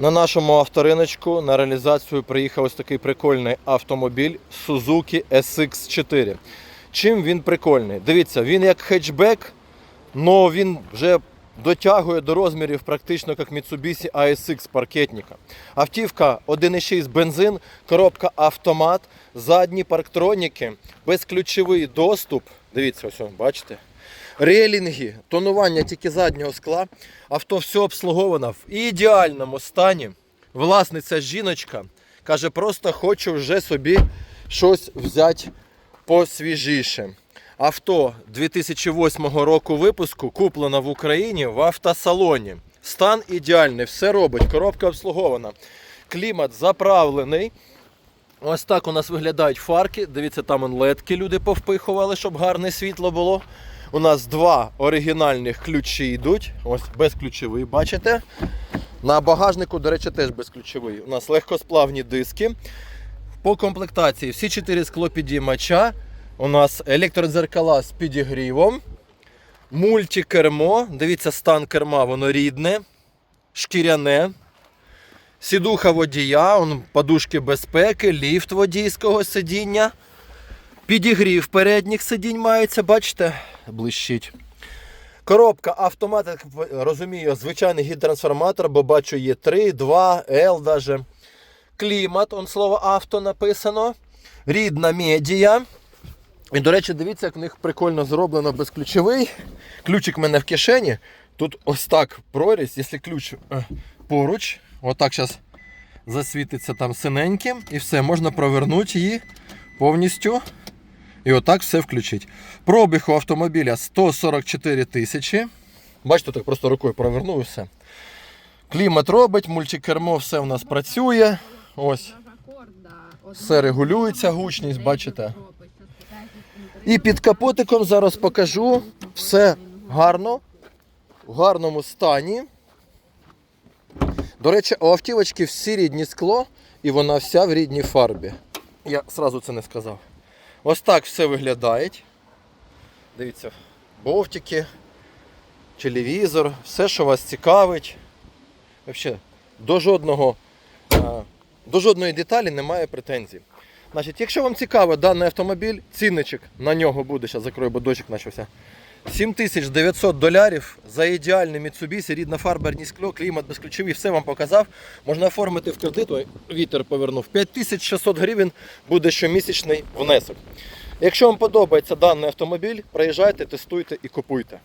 На нашому авториночку на реалізацію приїхав ось такий прикольний автомобіль Suzuki SX4. Чим він прикольний? Дивіться, він як хетчбек, але він вже дотягує до розмірів практично як Mitsubishi ASX паркетника. Автівка 1,6 бензин, коробка автомат, задні парктроніки, безключовий доступ. Дивіться, ось, бачите? Релінги, тонування тільки заднього скла. Авто все обслуговано в ідеальному стані. Власниця жіночка каже, просто хочу вже собі щось взяти посвіжіше. Авто 2008 року випуску куплено в Україні в автосалоні. Стан ідеальний, все робить, коробка обслугована. Клімат заправлений. Ось так у нас виглядають фарки. Дивіться, там ледки люди повпихували, щоб гарне світло було. У нас два оригінальних ключі йдуть. Ось безключовий, бачите? На багажнику, до речі, теж безключовий. У нас легкосплавні диски. По комплектації всі чотири склопідіймача. У нас електродзеркала з підігрівом. Мультикермо. Дивіться, стан керма, воно рідне, шкіряне. Сідуха водія, подушки безпеки, ліфт водійського сидіння. Підігрів передніх сидінь мається, бачите, блищить. Коробка автомат, як розумію, звичайний гідротрансформатор, бо бачу є 3, 2, L даже. Клімат, он слово авто написано. Рідна медіа. І, до речі, дивіться, як в них прикольно зроблено безключовий. Ключик в мене в кишені. Тут ось так прорізь, якщо ключ е, поруч, отак зараз засвітиться там синеньким, і все, можна провернути її повністю. І отак все включити. Пробіг у автомобіля 144 тисячі. Бачите, так просто рукою провернув і все. Клімат робить, мультикермо, все у нас працює. Ось. Все регулюється, гучність, бачите. І під капотиком зараз покажу. Все гарно, в гарному стані. До речі, у автівочки всі рідні скло, і вона вся в рідній фарбі. Я сразу це не сказав. Ось так все виглядає. Дивіться, бовтики, телевізор, все, що вас цікавить. Взагалі, до жодного, е, до жодної деталі немає претензій. Значить, якщо вам цікаво даний автомобіль, цінничок на нього буде, зараз закрою, бо дощик почався. 7900 долярів за ідеальний Mitsubishi, рідна фарба, скло, клімат безключовий, все вам показав. Можна оформити в кредит, ой, вітер повернув. 5600 гривень буде щомісячний внесок. Якщо вам подобається даний автомобіль, приїжджайте, тестуйте і купуйте.